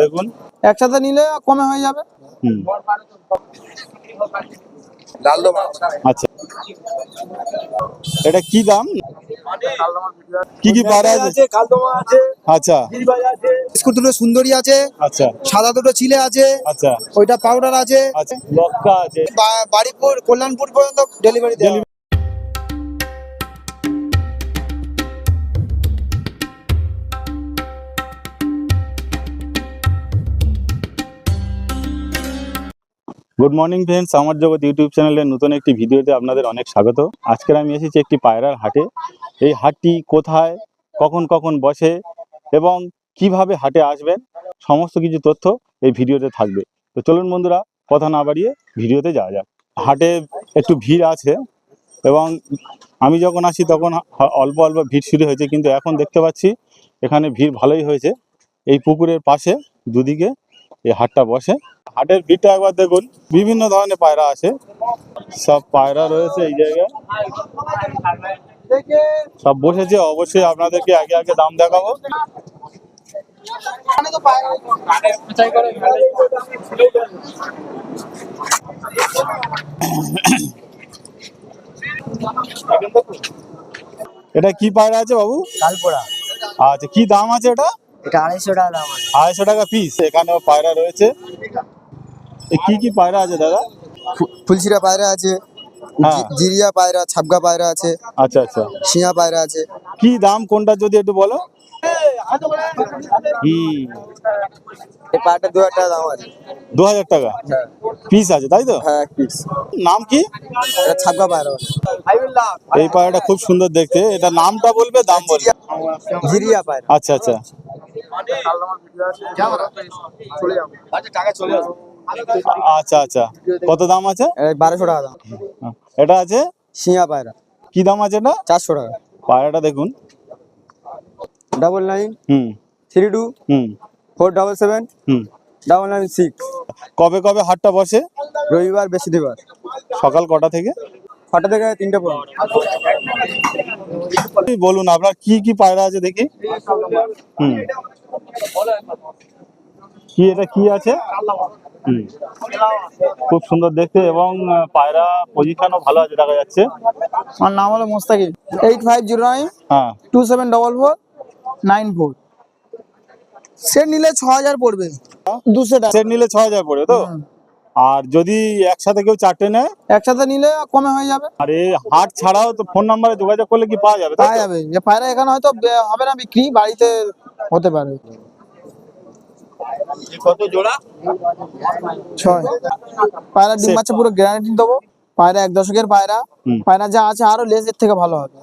দেখুন। একসাথে নিলে কমে হয়ে যাবে। আচ্ছা। এটা কি দাম? কি কি পায়রা আছে? আচ্ছা। বিস্কুট দুটো সুন্দরী আছে আচ্ছা। সাদা দুটো চিলে আছে আচ্ছা। ওইটা পাউডার আছে। আচ্ছা। লক্কা আছে। বাড়িপুর কল্যাণপুর পর্যন্ত ডেলিভারি গুড মর্নিং ফ্রেন্ডস আমার জগৎ ইউটিউব চ্যানেলের নতুন একটি ভিডিওতে আপনাদের অনেক স্বাগত। আজকের আমি এসেছি একটি পায়রার হাটে। এই হাটটি কোথায়, কখন কখন বসে এবং কীভাবে হাটে আসবেন, সমস্ত কিছু তথ্য এই ভিডিওতে থাকবে। তো চলুন বন্ধুরা, কথা না বাড়িয়ে ভিডিওতে যাওয়া যাক। হাটে একটু ভিড় আছে এবং আমি যখন আসি তখন অল্প অল্প ভিড় শুরু হয়েছে, কিন্তু এখন দেখতে পাচ্ছি এখানে ভিড় ভালোই হয়েছে। এই পুকুরের পাশে দুদিকে এই হাটটা বসে। হাটের ভিড়টা একবার দেখুন বিভিন্ন ধরনের পায়রা আছে। সব পায়রা রয়েছে এই জায়গায়। সব বসেছে অবশ্যই আপনাদেরকে আগে আগে দাম দেখাবো। এটা কি পায়রা আছে বাবু? আচ্ছা কি দাম আছে এটা? এটা আড়াইশো টাকা দাম আছে। আড়াইশো টাকা পিস এখানেও পায়রা রয়েছে। এ কি কি পায়রা আছে দাদা? ফুলশিরা পায়রা আছে হ্যাঁ। জিরিয়া পায়রা ছাপগা পায়রা আছে আচ্ছা আচ্ছা। শিঙা পায়রা আছে। কি দাম কোনটা যদি একটু বলো? হুম এই পায়রাটা দু হাজার টাকা দাম আছে। দু হাজার টাকা? হ্যাঁ। পিস আছে তাই তো? হ্যাঁ পিস নাম কি? এটা ছাপগা পায়রা এই পায়রাটা খুব সুন্দর দেখতে। এটা নামটা বলবে দাম বলবে। জিরিয়া পায়রা। আচ্ছা আচ্ছা। আচ্ছা আচ্ছা কত দাম আছে? এটা বারোশো টাকা দাম। এটা আছে? শিঙা পায়রা। কি দাম আছে এটা? চারশো টাকা। পায়রাটা দেখুন। Double nine hmm. Three two hmm. Four double seven hmm. Double nine six. কবে কবে হাটটা বসে? রবিবার বৃহস্পতিবার। সকাল কটা থেকে? ছটা থেকে তিনটে পর্যন্ত। বলুন আপনার কি কি পায়রা আছে দেখি। হুম। কি এটা কি আছে? খুব সুন্দর দেখতে এবং পায়রা পজিশনও ভালো আছে দেখা যাচ্ছে। আমার নাম হলো Mostakim eight five zero nine two seven double four nine four set নিলে ছ হাজার পড়বে। দুশো টাকা। সেট নিলে ছ হাজার পড়বে তো? আর যদি একসাথে কেউ চারটে নেয়? একসাথে নিলে কমে হয়ে যাবে। আর এই হাট ছাড়াও তো ফোন নাম্বারে যোগাযোগ করলে কি পাওয়া যাবে পাওয়া যাবে। যে পায়রা এখানে হয়তো হবে না বিক্রি বাড়িতে হতে পারে। ছয়। পায়রা ডিম. বাচ্চা পুরো গ্যারান্টি দেবো। পায়রা এক দশকের পায়রা। পায়রা যা আছে আরও লেজের থেকে ভালো হবে।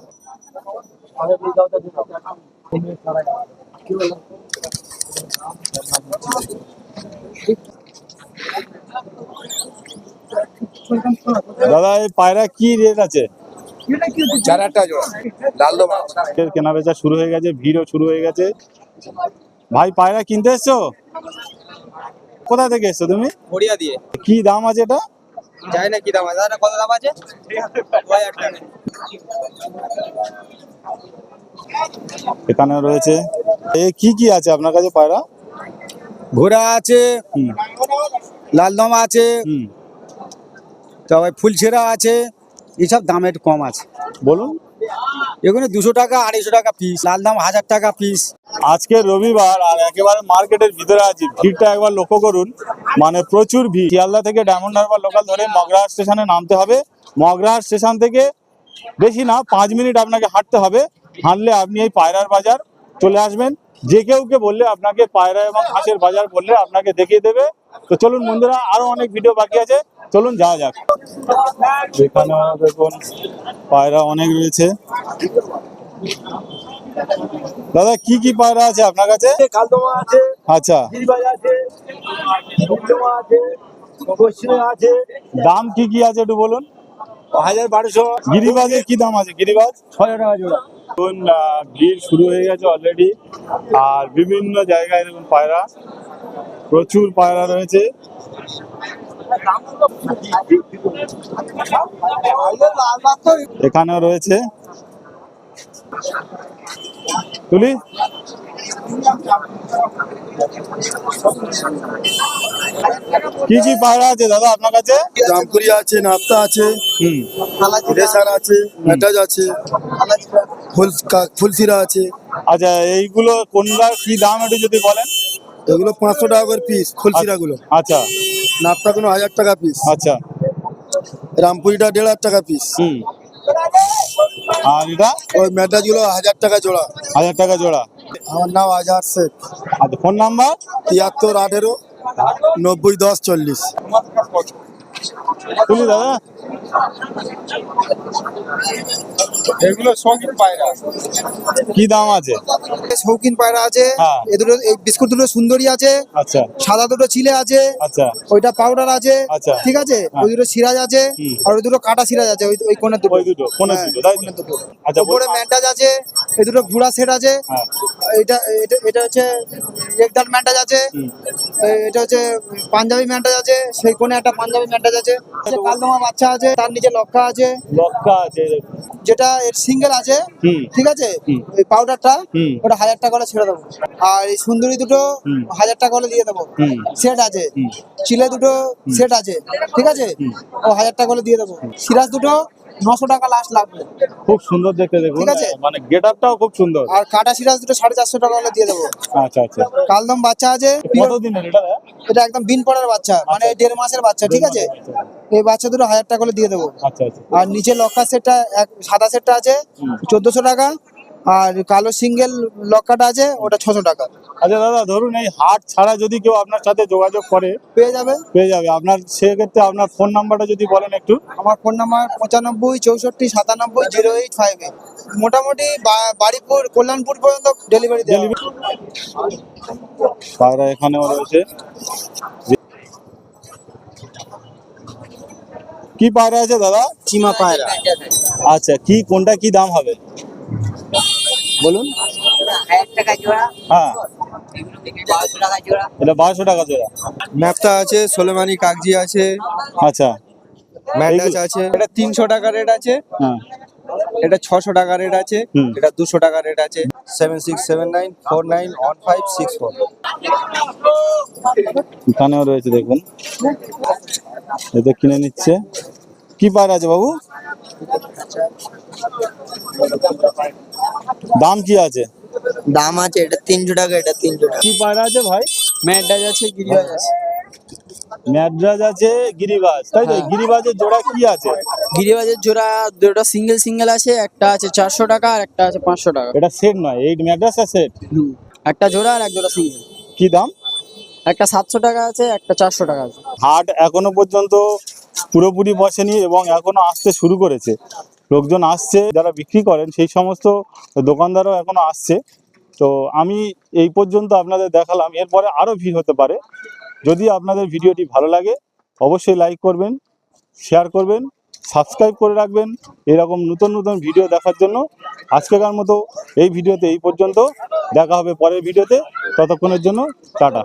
দাদা এই পায়রা কি রেট আছে? চার হাজার জোড়া। লাল দমা কেনা বেচা শুরু হয়ে গেছে ভিড়ও শুরু হয়ে গেছে। ভাই পায়রা কিনতে এসছো? কোথা থেকে এসছো তুমি? গড়িয়া দিয়ে। কি দাম আছে এটা? জানি না কি দাম আছে। কত দাম এখানে রয়েছে। এ কি কি আছে আপনার কাছে পায়রা? ঘোড়া আছে হুম। লাল দমা আছে তারপরে ফুলছেরা আছে। এসব দাম একটু কম আছে। বলুন। এখানে দুশো টাকা আড়াইশো টাকা পিস লাল দাম হাজার টাকা পিস আজকে রবিবার আর একেবারে মার্কেটের ভিতরে আছি। ভিড়টা একবার লক্ষ্য করুন। মানে প্রচুর ভিড়। শিয়ালদা থেকে ডায়মন্ড হারবার লোকাল ধরে মগরাহাট স্টেশনে নামতে হবে। মগরাহাট স্টেশন থেকে বেশি না পাঁচ মিনিট আপনাকে হাঁটতে হবে। হাঁটলে আপনি এই পায়রার বাজার চলে আসবেন। যে কেউকে বললে আপনাকে পায়রা এবং হাঁসের বাজার বললে আপনাকে দেখিয়ে দেবে। তো চলুন বন্ধুরা আরও অনেক ভিডিও বাকি আছে। চলুন যাওয়া যাক। এখানে দেখুন পায়রা অনেক রয়েছে। দাদা কি কি পায়রা আছে আপনার কাছে? আচ্ছা। দাম কি কি আছে একটু বলুন। হাজার বারোশো। গিরিবাজের কি দাম আছে? গিরিবাজ? ছয় টাকা জোড়া। আহ, ভিড় শুরু হয়ে গেছে অলরেডি আর বিভিন্ন জায়গায় দেখুন পায়রা প্রচুর পায়রা রয়েছে। এখানেও রয়েছে। তুলি? কি কি পায়রা আছে দাদা আপনার কাছে? জামপুরি আছে নাপ্তা আছে হুম। রেসার আছে ম্যাটাজ আছে। ফুল কা- ফুলসিরা আছে। আচ্ছা এইগুলো কোনটার কি দাম একটু যদি বলেন? এগুলো পাঁচশো টাকা করে পিস ফুলসিরা গুলো আচ্ছা। নাপ্তা কোনো হাজার টাকা পিস আচ্ছা। রামপুরিটা দেড় হাজার টাকা পিস হুম। আর এটা? ওই ম্যাটাজগুলো হাজার টাকা জোড়া। হাজার টাকা জোড়া। আমার নাম আজহার শেখ। আচ্ছা ফোন নাম্বার? তিয়াত্তর আঠেরো নব্বই দশ চল্লিশ। তুলি দাদা। এগুলো শৌখিন পায়রা। কি দাম আছে? শৌখিন পায়রা আছে। হ্যাঁ। এ দুটো এই বিস্কুট দুটো সুন্দরী আছে। আচ্ছা। সাদা দুটো চিলে আছে। আচ্ছা। ওইটা পাউডার আছে। আচ্ছা। ঠিক আছে? হ্যাঁ। ওই দুটো সিরাজ আছে। আর ওই দুটো কাটা সিরাজ আছে। ওই ওই কোণের দুটো। ওই দুটো কোনের হ্যাঁ, দুটো তাই দুটো। আচ্ছা উপরে ম্যান্টাজ আছে। এই দুটো ঘোড়া সেট আছে। হ্যাঁ। এটা এটা এটা হচ্ছে একদাল ম্যান্টাজ আছে এটা হচ্ছে পাঞ্জাবি ম্যান্টাজ আছে সেই কোণে একটা পাঞ্জাবি ম্যান্টাজ আছে। কালদমা বাচ্চা আছে তার নিচে লক্কা আছে। লক্কা আছে যেটা এর সিঙ্গেল আছে ঠিক আছে? ওই পাউডারটা ওটা হাজার টাকা করে ছেড়ে দেবো। আর এই সুন্দরী দুটো হাজার টাকা করে দিয়ে দেবো। সেট আছে। চিলে দুটো সেট আছে ঠিক আছে? ও হাজার টাকা করে দিয়ে দেবো। সিরাজ দুটো নশো টাকা লাস্ট লাগবে। খুব সুন্দর দেখতে দেখুন। ঠিক আছে। মানে গেট আপটাও খুব সুন্দর। আর কাটা সিরাজ দুটো সাড়ে চারশো টাকা হলে দিয়ে দেবো। আচ্ছা আচ্ছা। কালদম বাচ্চা আছে কতদিনের এটা? এটা একদম বিন পড়ার বাচ্চা মানে দেড় মাসের বাচ্চা ঠিক আছে? এই বাচ্চা দুটো হাজার টাকা করে দিয়ে দেবো। আচ্ছা আচ্ছা। আর নিচে লক্ষা সেটটা এক সাদা সেটটা আছে চোদ্দশো টাকা। আর কালো সিঙ্গেল লক্কাটা আছে ওটা ছশো টাকা। আচ্ছা দাদা ধরুন এই হাট ছাড়া যদি কেউ আপনার সাথে যোগাযোগ করে পেয়ে যাবে। পেয়ে যাবে। আপনার সেক্ষেত্রে আপনার ফোন নাম্বারটা যদি বলেন একটু। আমার ফোন নাম্বার পঁচানব্বই চৌষট্টি সাতানব্বই জিরো এইট ফাইভ এইট মোটামুটি বাড়িপুর কল্যাণপুর পর্যন্ত ডেলিভারি ডেলিভারি। পায়রা এখানেও রয়েছে। কি পায়রা আছে দাদা? চিমা পায়রা। আচ্ছা কি কোনটা কি দাম হবে? বলুন। হ্যাঁ। এটা বারোশো টাকা জোড়া। ন্যাপটা আছে সোলেমানি কাগজি আছে। আচ্ছা। আছে। এটা তিনশো টাকা রেট আছে। হ্যাঁ। এটা ছশো টাকা রেট আছে। এটা দুশো টাকা রেট আছে। Seven six seven nine four nine one five six four. এখানেও রয়েছে দেখুন। এতে কিনে নিচ্ছে। কি পায়রা আছে বাবু? দাম কি আছে? দাম আছে এটা তিনশো টাকা এটা তিনশো টাকা। কি পায়রা আছে ভাই? ম্যাডাজ আছে গিরিবাজ আছে। ম্যাড্রাস আছে গিরিবাজ। তাই তো গিরিবাজের জোড়া কি আছে? গিরিবাজের জোড়া দুটো সিঙ্গেল সিঙ্গেল আছে একটা আছে চারশো টাকা আর একটা আছে পাঁচশো টাকা। এটা সেট নয় এই ম্যাড্রাসের সেট একটা জোড়া আর এক জোড়া সিঙ্গেল কি দাম? একটা সাতশো টাকা আছে একটা চারশো টাকা আছে। হাট এখনও পর্যন্ত পুরোপুরি বসেনি এবং এখনও আসতে শুরু করেছে। লোকজন আসছে, যারা বিক্রি করেন, সেই সমস্ত দোকানদারও এখনও আসছে। তো আমি এই পর্যন্ত আপনাদের দেখালাম। এরপরে আরও ভিড় হতে পারে। যদি আপনাদের ভিডিওটি ভালো লাগে, অবশ্যই লাইক করবেন, শেয়ার করবেন, সাবস্ক্রাইব করে রাখবেন এরকম নতুন নতুন ভিডিও দেখার জন্য। আজকেকার মতো এই ভিডিওতে এই পর্যন্ত। দেখা হবে পরের ভিডিওতে। ততক্ষণের জন্য টাটা।